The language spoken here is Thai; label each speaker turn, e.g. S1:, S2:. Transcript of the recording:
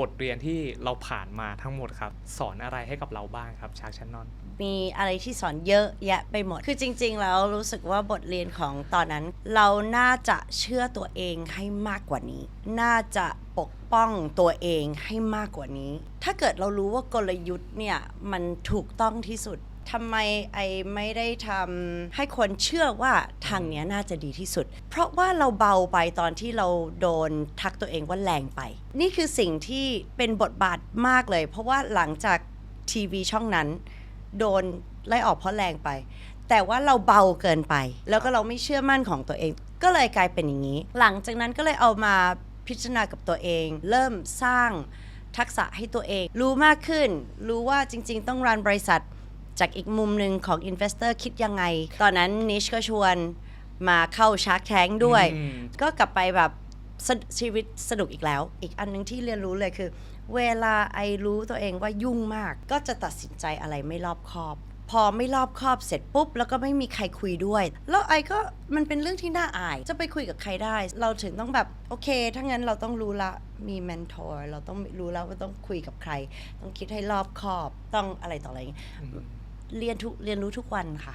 S1: บทเรียนที่เราผ่านมาทั้งหมดครับ สอนอะไรให้กับเราบ้างครับชาร์กชันนอน
S2: มีอะไรที่สอนเยอะแยะไปหมด คือจริง ๆ แล้วรู้สึกว่าบทเรียนของตอนนั้น เราน่าจะเชื่อตัวเองให้มากกว่านี้ น่าจะปกป้องตัวเองให้มากกว่านี้ ถ้าเกิดเรารู้ว่ากลยุทธ์เนี่ยมันถูกต้องที่สุด ทำไมไอไม่ได้ทำให้คนเชื่อว่าทางเนี้ยน่าจะดีที่สุด เพราะว่าเราเบาไปตอนที่เราโดนทักตัวเองว่าแรงไป นี่คือสิ่งที่เป็นบทบาทมากเลย เพราะว่าหลังจากทีวีช่องนั้น โดนไล่ออกเพราะแรงไป แต่ว่าเราเบาเกินไป แล้วก็เราไม่เชื่อมั่นของตัวเอง ก็เลยกลายเป็นอย่างนี้ หลังจากนั้นก็เลยเอามาพิจารณากับตัวเอง เริ่มสร้างทักษะให้ตัวเอง รู้มากขึ้น รู้ว่าจริง ๆ ต้องรันบริษัท จากอีกมุมหนึ่งของ Investor คิดยังไง ตอนนั้นนิชก็ชวนมาเข้า Shark Tank ด้วย
S1: อืม
S2: ก็กลับไปแบบสชีวิตสนุกอีกแล้ว อีกอันหนึงที่เรียนรู้เลยคือ เวลาไอรู้ตัวเองว่ายุ่งมาก ก็จะตัดสินใจอะไรไม่รอบคอบ พอไม่รอบคอบเสร็จปุ๊บ แล้วก็ไม่มีใครคุยด้วย แล้วไอก็มันเป็นเรื่องที่น่าอาย จะไปคุยกับใครได้ เราถึงต้องแบบ โอเค ถ้างั้นเราต้องรู้ละมีเมนทอร์เราต้องรู้แล้วว่าต้องคุยกับใคร ต้องคิดให้รอบคอบต้องอะไรต่ออะไรอย่างเงี้ย เรียนทุกเรียนรู้ทุกวันค่ะ